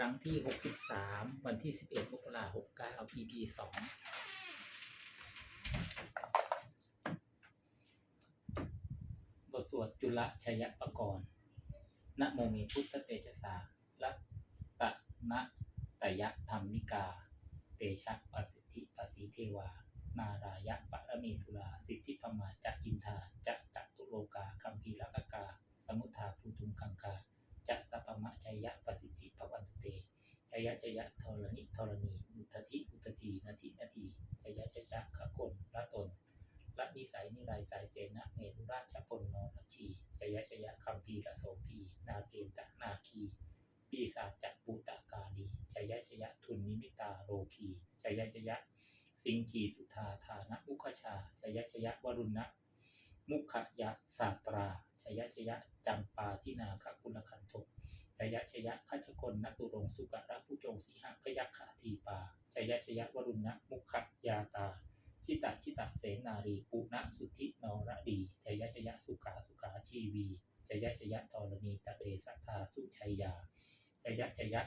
ครั้งที่หกสิบสามวันที่สิบเอ็ดมกราหกเก้า EP สองบทสวดจุลชยปกรณ์นะโมมีพุทธเตชะสาลัตตะนะตยะธรรมนิกา เตชะปสิทธิปสีเทวา นารายะปะระมีสุรา สิทธิพมาจะอินทาจะกะตุโลกาคัมภีรกกา สมุทธาภูทุมคังคา จะสัพพมะชัยยะประสิทธิภวันตุเตชัยยะชัยยะธรณิธรณีอุทธิอุทธีนาทินาทีชัยยะชัยยะขกลละตนละนิสัยนิไรสายเสนะเมรุราชพลนรชีชัยยะชัยยะคัมภีระโสภีนาเกณตะนาคี ปีศาจจักปุตกาลีชัยยะชัยยะทุนนิมิตาโรคีชัยยะชัยยะ สิงคีสุธาธานะมุขชาชยชยะวรุณะ มุขยะสาตราชยชยะจำปาทินาคกุลคันทกชยชยะคัชกลนัตุรงสุกะระผู้จงสีหะพยัคขาทีปาชยชยะวรุณะ มุขยาตาชิตะชิตะเสนารีปุณะสุทธินรดีชยชยะสุขาสุขาชีวีชยชยะธรณีตะเรสัทธาสุชัยยาชยชยะ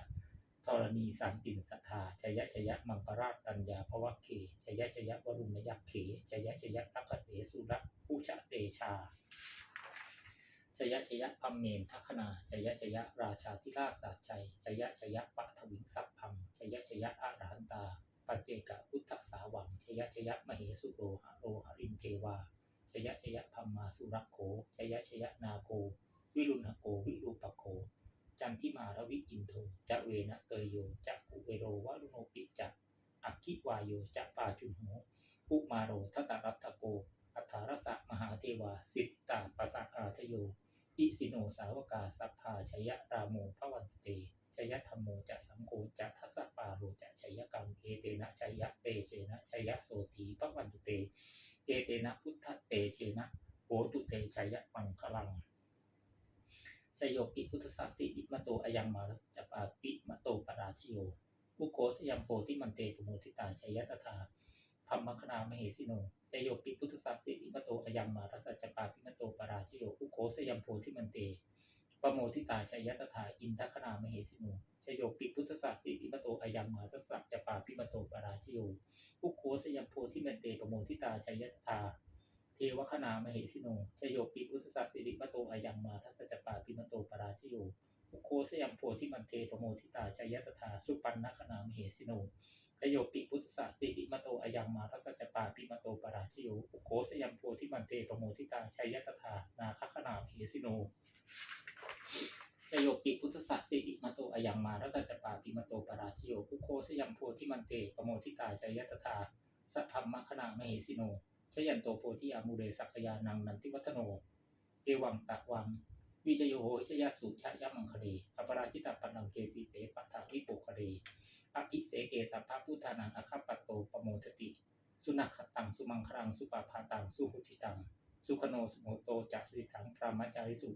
ธรณีสันตินสัทธาชยชยะมังกราชตัญญาภวะเคชยชยะวรุณยักเขชยชยะรักเสสุระผู้ชะเตชาชยชยะพัมเมนทัคนาชยชยะราชาธิราชสาชัยชยชยะปะทวิงสัพพัมชยชยะอาราหันตา ปัจเจกพุทธสาวังชยชยะมเหสุโรหะโรหรินเทวาชยชยะพัมมาสุรักโขชยชยะนาโก วิรุณโก วิรูปโค จันทิมารวิอินโทจะเวนะเกยโยจะกุเวโรวะลุโนปิจะอักขิวายโยจะปาจุนโหอุมาโรทัตตรัตโก อัฏฐารสะมหาเทวา สิทธิตาปสะอาทโย อิสิโนสาวกาสัพพาชยรามโมพระวันตุเตชยธรรมโมจะสังโฆจะทัสสะปาโรจะชยกรรมเอเตนะชยเตเชนะชยโสตีพระวันตุเตเอเตนะพุทธเตเชนะโหตุเตชยมังคลังชยโยปิพุทธสสสิอิมะโตอา ยังมารัสจปาปิมะโตปราชโยอุโกสยัมโพธิมันเตปโมทิตาชยตถาพัมมคณามเหสิโนจโยปิพุทธสัสสิอิมโตอยัมมารัสจจปาพิมโตปราชโยอุโคสยัมโพธิมันเตปโมทิตาชัยยตถาอินทคณามเหสิโนจโยปิพุทธสัสสิอิมโตอยัมมารัสสจจปาพิมโตปราชโยอุโคสยัมโพธิมันเตปโมทิตาชัยยตถาเทวคณามเหสิโนจโยปิพุทธสัสสิอิมโตอยัมมารัสสจจปาพิมโตปราชโย โคสยัมโพธิมันเตปโมทิตาชัยยตถาสุปันนคณามเหสิโนอโยปิพุทธสสสิริมโตอยังมาทัสจปาปิมโตปราชโยอุโคสยัมโพธิมันเตปโมทิตาชัยยตถานาคขนาเหสิโนชโยปิพุทธสสสิริมโตอยังมาทัสจปาปิมโตปราชโยอุโคสยัมโพธิมันเตปโมทิตาชัยยตถาสัพพัมมคณามเหสิโนชยันโตโพธิอามูเรสักยานังนันทิวัฒโน เอวังตะวัง วิจโยโหชยสุชยมังคเรอปราชิตาปันนังเกสีเสปัฏฐาวิปุคเรอภิเสเกสัพพะพุทธานังอคัปปโตปโมทติ สุนัขขตังสุมังครังสุปาพาตังสุหุติตัง สุขโนสุโมโตจัสุริถังพรหมจาริสุ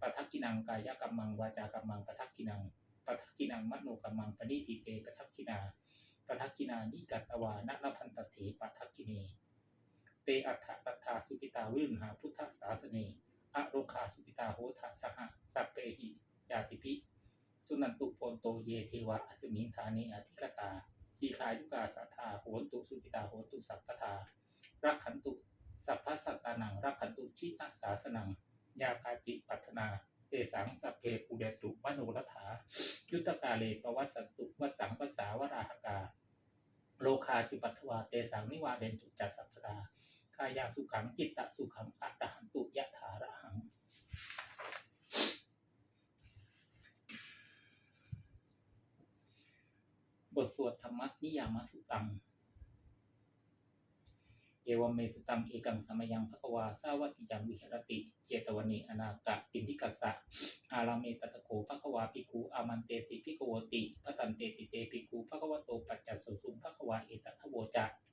ปทักกินังกายกัมมังวาจากัมมังปทักกินังปทักกินังมโนกัมมังปณิทิเตปทักกินาปทักกินานิกัตวานะนพันตเถปทักกิเนเตอัฏฐรัตถาสุกิตาวิรุณหาพุทธศาสเน อะโรคาสุกิตาโหทะสหสัพเปหิยาติปิสุนันตุโพนโตเยเทวะอสมิงธานิอธิกตาทีคายุกาสัทธาโหนตุสุกิตาโหนตุสัพพทารักขันตุสัพพสัตตานังรักขันตุชิตาสาสนังยาคาจิปัฒนาเตสังสัพเพปุเรตุมโนรัฐายุตตกาเลปวัสสันตุวัสสังวัสสาวราหกา โลคาจุปัทวาเตสังนิวาเดนตุจัสสัพพทา กายาสุขังจิตตสุขังอัตหันตุยะถาระหัง บทสวดธรรมนิยามสุตัง เอวเมสุตังเอกังสมยังภควาสาวัติจังวิหรติ เจตวนีอนากะปินทิกัสสะ อาราเมตตะโกภควาปิกูอามันเตสิพิกโวติพตันเตติเตปิกูภควโตปัจจสุสุงภควาเอตทะโวจะอุ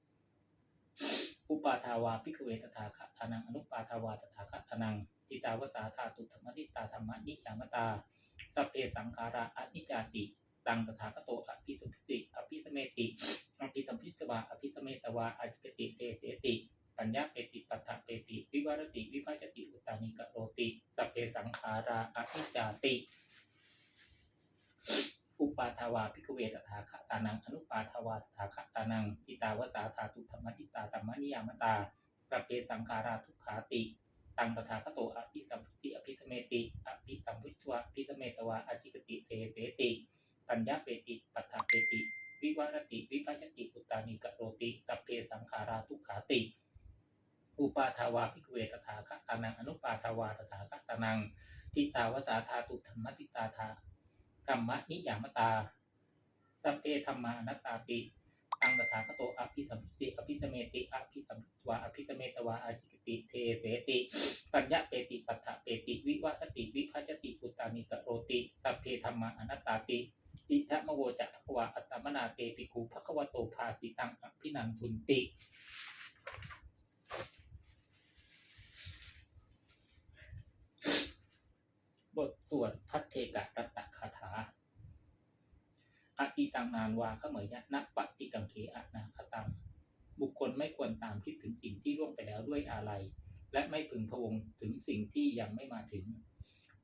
ปาทาวาพิกเวตถาคทานังอนุปาทาวาตถาคทานังจิตาวสาธาตุธรรมทิตาธรรมนิยามตาสัพเพสังขาระอนิจจาติตังตถาคโตอภิสุภิติอภิสเมติอภิสัมพิตวาอภิสเมตวาอจิกติเตเสติ ปัญญาเปติปัฏฐเปติ วิวารติ วิภาจติอุตานิกะโรติ สัพเพสังขาราอนิจจาติ อุปาทาวาภิกเวตถาคตานังอนุปาทาวาตถาคตานังทิตาวสาธาตุธรรมทิตาธรรมนิยามตาสัพเพสังขาราทุกขาติตังตถาคโตอภิสัมพุติอภิสเมติอภิสัมพุทวะอภิสเมตวาอจิกติเทเสติ ปัญญาเปติปัฏฐาเปติ วิวารติวิภัชติอุตตานิกะโรติสัพเพสังขาราทุกขาติ อุปาทาวาภิกเวตถาคตานังอนุปาทาวาตถาคตานังทิตาวสาธาตุธรรมทิตาธา กรรมนิยามตา สัพเพธรรมานัตตาติตังตถาคโตอภิสัมพุติอภิสเมติอภิสัมพุตวาอภิสเมตวาอาจิกติเทเสติปัญญาเปติปัฏฐะเปติ วิวัตติวิภัจติอุตตานิกะโรติ สัพเพธรรมานัตตาติอิทะมโวจะภควาอัตตมนาเตปิคูภควโตภาสิตังอภินันทุนติ บทสวดพัทเทกะรัตตคาถาอติตังนานวาขเมยยะนะปฏิกังเคอะนาคตัง บุคคลไม่ควรตามคิดถึงสิ่งที่ล่วงไปแล้วด้วยอาลัยและไม่พึงพวงถึงสิ่งที่ยังไม่มาถึง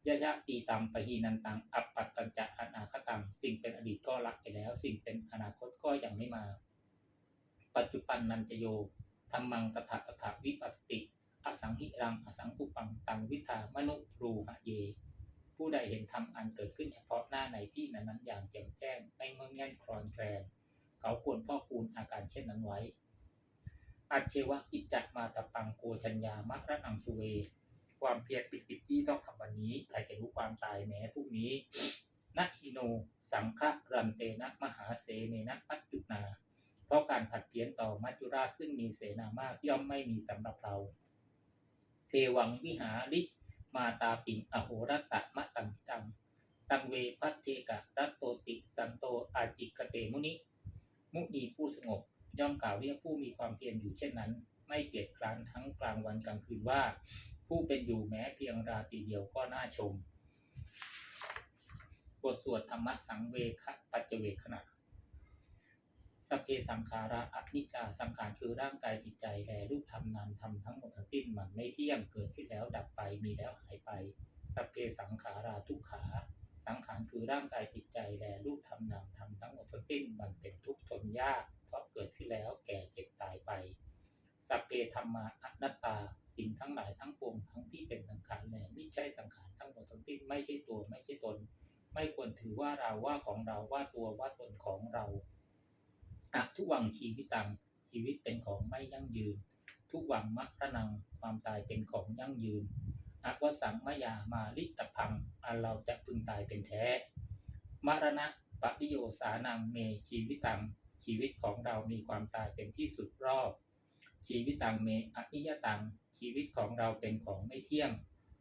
ยะยะตีตัมปะหีนันตัง อัปปัตตัญจะอนาคตัง สิ่งเป็นอดีตก็ละไปแล้ว สิ่งเป็นอนาคตก็ยังไม่มา ปัจจุบันนันจโยธรรมังตถาตถาวิปัสสติ อสังหิรัง อสังกุปัง ตังวิธามนุรูหะเย ผู้ใดเห็นธรรมอันเกิดขึ้นเฉพาะหน้าในที่นั้นๆอย่างแจ่มแจ้งไม่งอแง่นคลอนแคลนเขาควรพ่อคูณอาการเช่นนั้นไว้ อัจเชวะกิจจะมาตะปังโกชัญญามะระนังสุเว ความเพียรปิดกิจที่ต้องทำวันนี้ใครจะรู้ความตายแม้พรุ่งนี้นัฮิโน สังฆรันเตนะมหาเสเนนะมัจจุนา เพราะการผัดเพี้ยนต่อมัจจุราชซึ่งมีเสนามากย่อมไม่มีสำหรับเราเอวังวิหาริ มาตาปิงอโหรตะมะตังทิตัง ตังเวพัทเทกะรัตโตติสันโตอาจิกเตมุนิ มุนีผู้สงบ ย่อมกล่าวเรียกผู้มีความเพียรอยู่เช่นนั้น ไม่เกียจคร้านทั้งกลางวันกลางคืนว่า ผู้เป็นอยู่แม้เพียงราตรีเดียวก็น่าชม บทสวดธรรมะสังเวคปัจเจเวขณะ สัพเพสังขาระอนิจจาสังขารคือร่างกายจิตใจแลรูปธรรมนามธรรมทั้งหมดทั้งสิ้นมันไม่เที่ยงเกิดขึ้นแล้วดับไปมีแล้วหายไปสัพเพสังขาราทุกขา สังขารคือร่างกายจิตใจแลรูปธรรมนามธรรมทั้งหมดทั้งสิ้นมันเป็นทุกข์ทนยากเพราะเกิดขึ้นแล้วแก่เจ็บตายไปสัพเพธรรมาอนัตตา สิ่งทั้งหลายทั้งปวงทั้งที่เป็นสังขารแลไม่ใช่สังขารทั้งหมดทั้งสิ้นไม่ใช่ตัวไม่ใช่ตน ไม่ควรถือว่าเราว่าของเราว่าตัวว่าตนของเรา อะทุวังชีวิตัง ชีวิตเป็นของไม่ยั่งยืน ทุวังมะระนัง ความตายเป็นของยั่งยืนอวสังมยามาลิตพัง อันเราจะพึงตายเป็นแท้ มรณะปฏิโยสานังเมชีวิตัง ชีวิตของเรามีความตายเป็นที่สุดรอบ ชีวิตังเมอนิยตัง ชีวิตของเราเป็นของไม่เที่ยง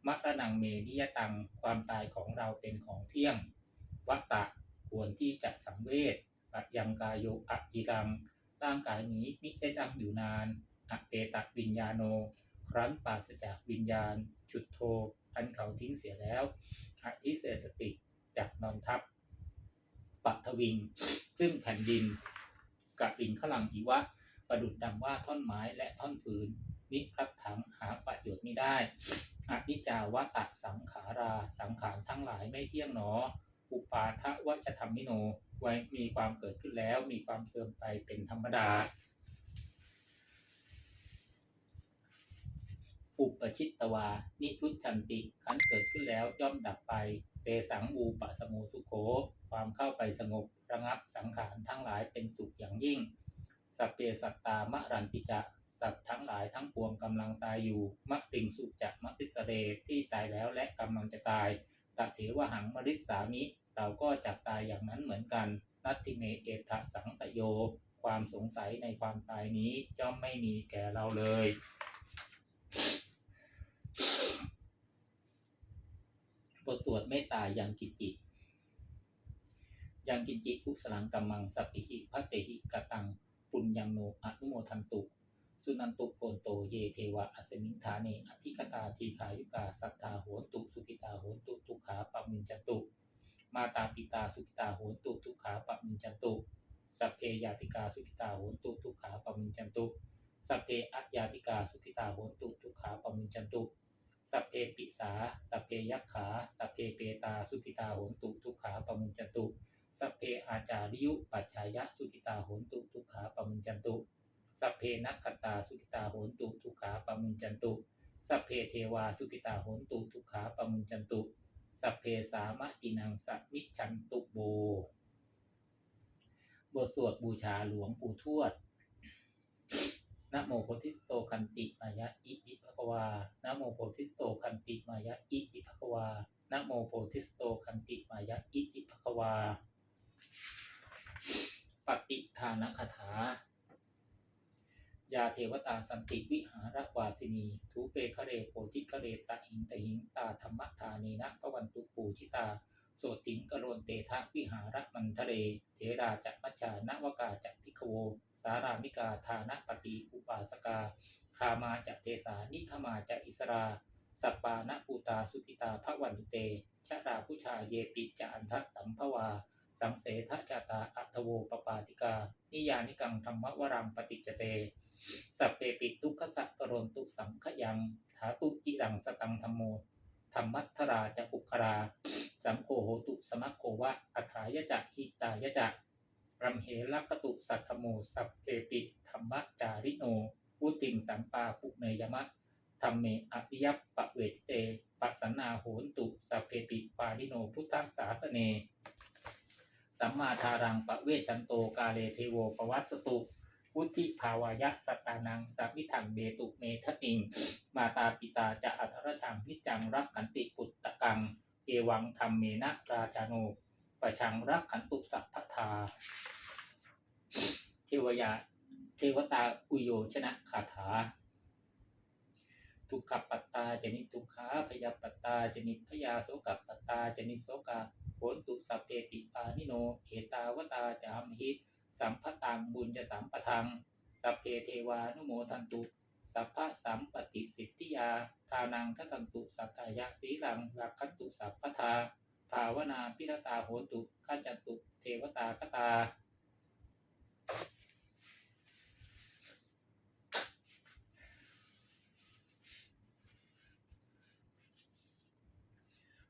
มรณงเมนิยตัง ความตายของเราเป็นของเที่ยง วัตตะควรที่จะสังเวช ปัจยังกายโยอะจิรัง ร่างกายนี้มิได้ตั้งอยู่นานอเปตะวิญญาโน ครั้นปราศจากวิญญาณชุดโท อันเขาทิ้งเสียแล้วอธิเสสติจากนอนทับปัทวิง ซึ่งแผ่นดินกะลิงขลังหิวะ ประดุดดังว่าท่อนไม้และท่อนฟืนนิพัดถังหาประโยชน์ไม่ได้อนิจาวตะสังขารา สังขารทั้งหลายไม่เที่ยงหนอ อุปาทวัจธรรมิโน ไว้มีความเกิดขึ้นแล้ว มีความเสื่อมไปเป็นธรรมดา อุปชิตตวา นิรุชชันติขันเกิดขึ้นแล้วย่อมดับไป เตสังวูปะสโมสุโข ความเข้าไปสงบระงับสังขารทั้งหลายเป็นสุขอย่างยิ่ง สัพเพสัตตามะรันติจะสัตว์ทั้งหลายทั้งปวงกำลังตายอยู่มะริงสุจะมะริสเรที่ตายแล้วและกำลังจะตายตะเถวหังมริสามิ เราก็จักตายอย่างนั้นเหมือนกัน นัตติเมเอทะสังสโย ความสงสัยในความตายนี้ย่อมไม่มีแก่เราเลย บทสวดเมตตายังกิจจิยังกินจิกุสลังกัมมังสัพพิหิพัตเตหิกตัง ปุญญังโนอนุโมทันตุ สุนันตุโพนโตเยเทวะอัสมิงฐาเนอธิกตาทีขายุกาสัทธาโหนตุ สุขิตาโหนตุทุขาปมินจตุ มาตาปิตาสุขิตาโหนตุทุกขาปมินจันตุสัพเพยาติกาสุขิตาโหนตุทุกขาปมินจันตุสัพเพอัยาติกาสุขิตาโหนตุทุกขาปมินจันตุสัพเพปิสาสัพเพยักขาสัพเพเปตาสุขิตาโหนตุทุกขาปมุญจันตุสัพเพอาจาริยุปัจฉายะสุขิตาโหนตุทุกขาปมุญจันตุสัพเพนักขตาสุขิตาโหนตุทุกขาปมุญจันตุสัพเพเทวาสุขิตาโหนตุทุกขาปมุญจันตุ สัพเพสามะตินังสัมิจฉันตุโบ บทสวดบูชาหลวง ปู่ทวดนะโมโพธิสโตคันติมายะอิติภควานะโมโพธิสโตคันติมายะอิติภควานะโมโพธิสโตคันติมายะอิติภควา ปฏิทานคถายาเทวตาสันติวิหารวาสินี ทูเปคะเรโพธิคะเรตะหิงตะหิงตาธรรมทานีนะพวันตุปูชิตา โสติงกโรนเตทะวิหารมันทะเรเถราจะมัจจานวกาจะพิกขโว สารามิกาทานปฏิอุปาสกาคามาจะเทสานิขมาจะอิสราสัปปานะปูตาสุกิตาภวันุเตชะราผู้ชาเยปิจะอันทะสัมภวา สังเสทะจาตาอัตโวปปาติกา นิยานิกังธรรมวรังปฏิจเต สัพเพปิทุกขสักกรนตุสังขยังถาตุจิรังสตังธรรมโมธรรมัทธราจะปุครา สัมโฆโหตุสมัคโควะอัฏฐายจะหิตายจะรัมเหลักกตุสัทธโมสัพเพปิธรรมจาริโนวุติงสัมปาปุเนยมะธรรมเมอภิยัปปะเวทเตปัสนาโหนตุสัพเพปิปาริโนพุทธสาสเน สัมมาทารังปะเวชันโตกาเลเทโวปวัตสตุวุธิภาวายะสัตานังสัมิถังเบตุเมทะติง มาตาปิตาจะอัทรชังนิจจังรักขันติปุตตะกัง เอวังธรรมเมนะราชาโนปะชังรักขันตุสัพพทาเทวยาเทวตาอุโยชนะคาถา ทุกขปัตตาจนิทุกขาพยาปัตตาจนิพยาโสกปัตตาจนิโสกาโหนตุสัพเพปิปานิโนเอตาวตาจามหิสัมพตังบุญจะสัมปทัง สัพเพเทวานุโมทันตุ สัพพะสัมปติสิทธิยา ทานังทัตันตุสัตตายะสีลังรักขันตุสัพพทา ภาวนาพิรตาโหนตุขัจตุเทวตาคตา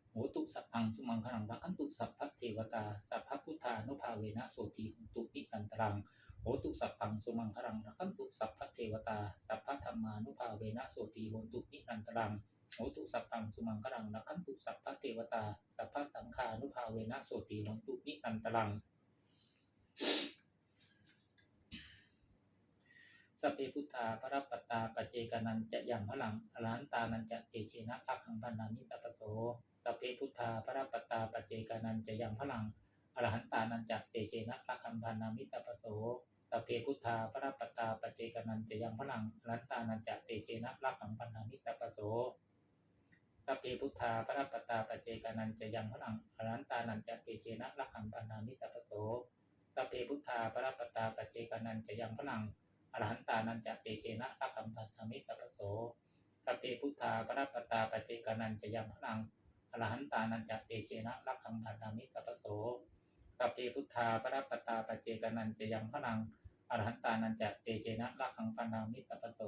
โหตุสัพพังสุมังคลังรักขันตุสัพพเทวตา สัพพพุทธานุภาเวนะโสติหุตุนิกันตรัง โหตุสัพพังสุมังคลังรักขันตุสัพพเทวตา สัพพธรรมานุภาเวนะโสติหุตุนิกันตรังโหตุสัพพังสุมังคลังรักขันตุสัพพเทวตา สัพพสังฆานุภาเวนะโสติหุตุนิกันตรังสพเพพุทธาพระปัตตาปเจกานันจะยังพลังอรหันตานันจะเตเชนะอักขังพันนามิตาปโสสพเพพุทธาพระปัตตาปเจกานันจะยังพลังอรหันตานันจะเตเชนะอักขังพันนามิตาปโส สพเพพุทธาพระปัตตาปเจกนันจะยังพลังอรหันตานันจะเตเชนะลักขังพันนามิตาปโสสัพเพพุทธาพระปัตตาปเจกนันจะยังพลังอรหันตานันจะเตเชนะลักขังพันนามิตาปโสสัพเพพุทธาพระปัตตาปเจกนันจะยังพลังอรหันตานันจะเตเชนะรักขัมปันนามิสัพพโสสัพเพพุทธาพระปัตตาปเจกนันจะยังพลังอรหันตานันจะเตเชนะรักขัมปันนามิสัพพโสสัพเพพุทธาพระปัตตาปเจกนันจะยังพลัง อรหันตานันจะเตเจนะลักขังปานามิสัพโส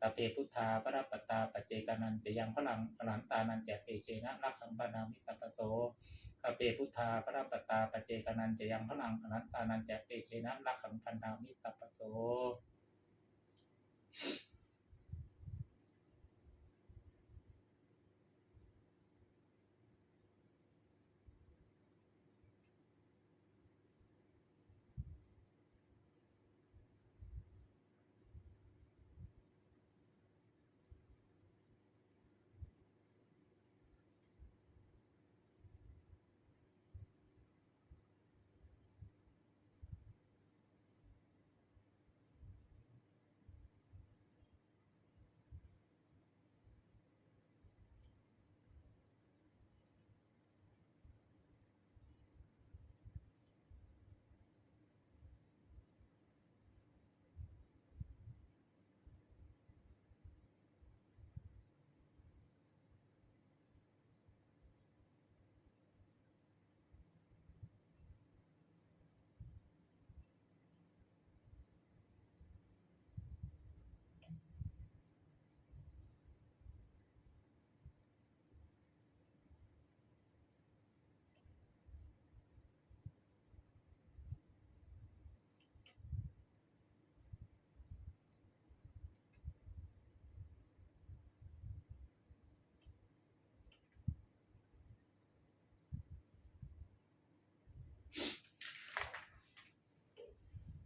ตาเพพุทธาพระปัตตาปเจกานันจะยังพลังอรหันตานันจะเตเจนะลักขังปานามิสัพโสตาเพพุทธาพระปัตตาปเจกานันจะยังพลังอรหันตานันจะเตเจนะลักขังปานามิสัพโส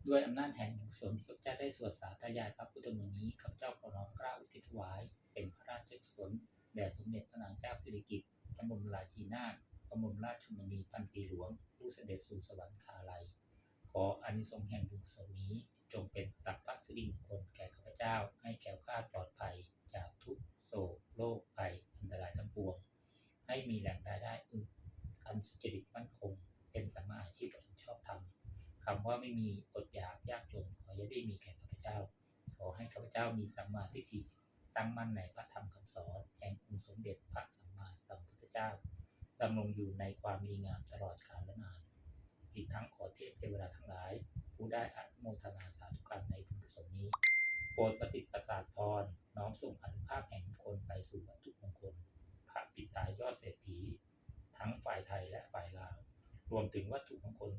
ด้วยอำนาจแห่งบุญกุศลที่ข้าพเจ้าได้สวดสาธยายพระพุทธมนต์นี้ข้าพเจ้าขอน้อมกล้าอุทิศถวาย เป็นพระราชกุศลแด่สมเด็จพระนางเจ้าสิริกิติ์พระบรมราชินีนาถพระบรมราชชนนีพันปีหลวง ผู้เสด็จสู่สวรรคาลัย ขออานิสงส์แห่งบุญกุศลนี้ จงเป็นสัพพสิริมงคลแก่ข้าพเจ้าให้แคล้วคลาดปลอดภัย จากทุกโศกโรคภัยอันตรายทั้งปวง ให้มีแหล่งรายได้อื่นอันสุจริตมั่นคง เป็นสัมมาอาชีพอันชอบธรรมคำว่าไม่มี มีสัมมาทิฏฐิตั้งมั่นในพระธรรมคำสอนแห่งองค์สมเด็จพระสัมมาสัมพุทธเจ้าดำรงอยู่ในความดีงามตลอดกาลและนาน อีกทั้งขอเทพเทวดาทั้งหลาย ผู้ได้อนุโมทนาสาธุการในบุญกุศลนี้ โปรดประสิทธิ์ประสาทพร น้อมส่งอนุภาพแห่งมงคลไปสู่วัตถุมงคล พระปิตายอดเศรษฐี ทั้งฝ่ายไทยและฝ่ายลาว รวมถึงวัตถุมงคล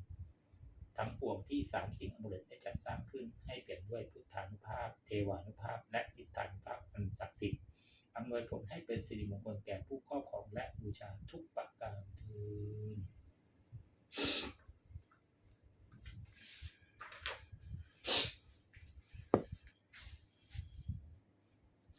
ทั้งปวงที่สามสิ่งอมฤตได้จัดสร้างขึ้น ให้เปลี่ยนด้วยพุทธานุภาพ เทวานุภาพ และอิทธานุภาพอันศักดิ์สิทธิ์อำนวยผลให้เป็นสิริมงคลแก่ผู้ครอบครองและบูชาทุกประการคืน